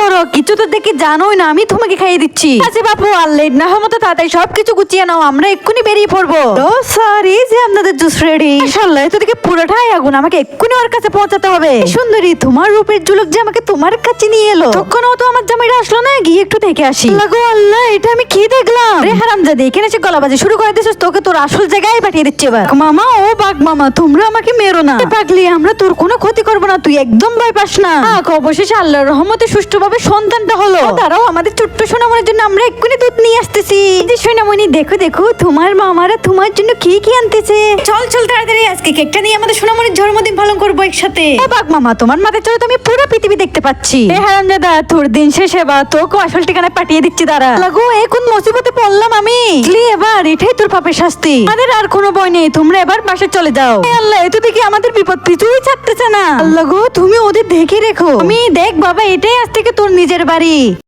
ধরো, কিছু তো দেখে জানোই না, আমি তোমাকে খাইয়ে দিচ্ছি। আচ্ছা বাপু, আর লেট না হওয়ার মতো তাড়াতাড়ি সবকিছু গুছিয়ে নাও, আমরা এক্ষুনি বেরিয়ে পড়ব। সরি আপনাদের জুস রেডি মাশাআল্লাহ তো দেখে পুরোটাই আগুন আমাকে এক্ষুনি ওর কাছে পৌঁছাতে হবে। সুন্দরী তোমার রূপের ঝুলক যে আমাকে তোমার কাছে নিয়ে এলো। তখন তো আমার জামাইটা আসলো না গিয়ে একটু দেখে আসি। লাগো আল্লাহ এটা আমি কি দেখলাম? রে হারামজাদি এখানে এসে গলাবাজি শুরু করে দিছিস তোকে তোর আসল জায়গায় পাঠিয়ে দিচ্ছে এবার। মামা ও বাঘ মামা তোমরা আমাকে মেরো না। পাগলি আমরা তোর কোনো ক্ষতি করব না তুই একদম ভয় পাস না। আক, অবশেষে আল্লাহর রহমতে সুষ্ঠুভাবে সন্তানটা হলো। ও, দাঁড়াও আমাদের ছোট্ট সোনামণির জন্য আমরা এক্ষুনি দুধ নিয়ে আসতেছি। সোনামণি দেখো দেখো তোমার মামারা তোমার জন্য কি কি আনতেছে? চল চল তাড়াতাড়ি আজকে কেকটা নিয়ে আমাদের সোনামণির জন্মদিন পালন করব একসাথে। ও বাঘ মামা তোমার মাথায় চলে তো আমি পুরো পৃথিবী দেখতে পাচ্ছি। এ হারাম দাদা তোর দিন শেষে বা তোকে আসল ঠিকানায় পাঠিয়ে দিচ্ছি দাঁড়া। লাগো এ কোন মুসিবতে পড়লাম আমি? বুঝলি এবার এটাই তোর পাপের শাস্তি। আমাদের আর কোনো ভয় নেই তোমরা এবার বাসে চলে যাও। এ আল্লাহ এত দেখি আমাদের বিপদ পিছুই ছাড়তেছে না। আল্লাহ গো তুমি ওদের দেখে রেখো। আমি দেখ বাবা এটাই আজ থেকে তোর নিজের বাড়ি।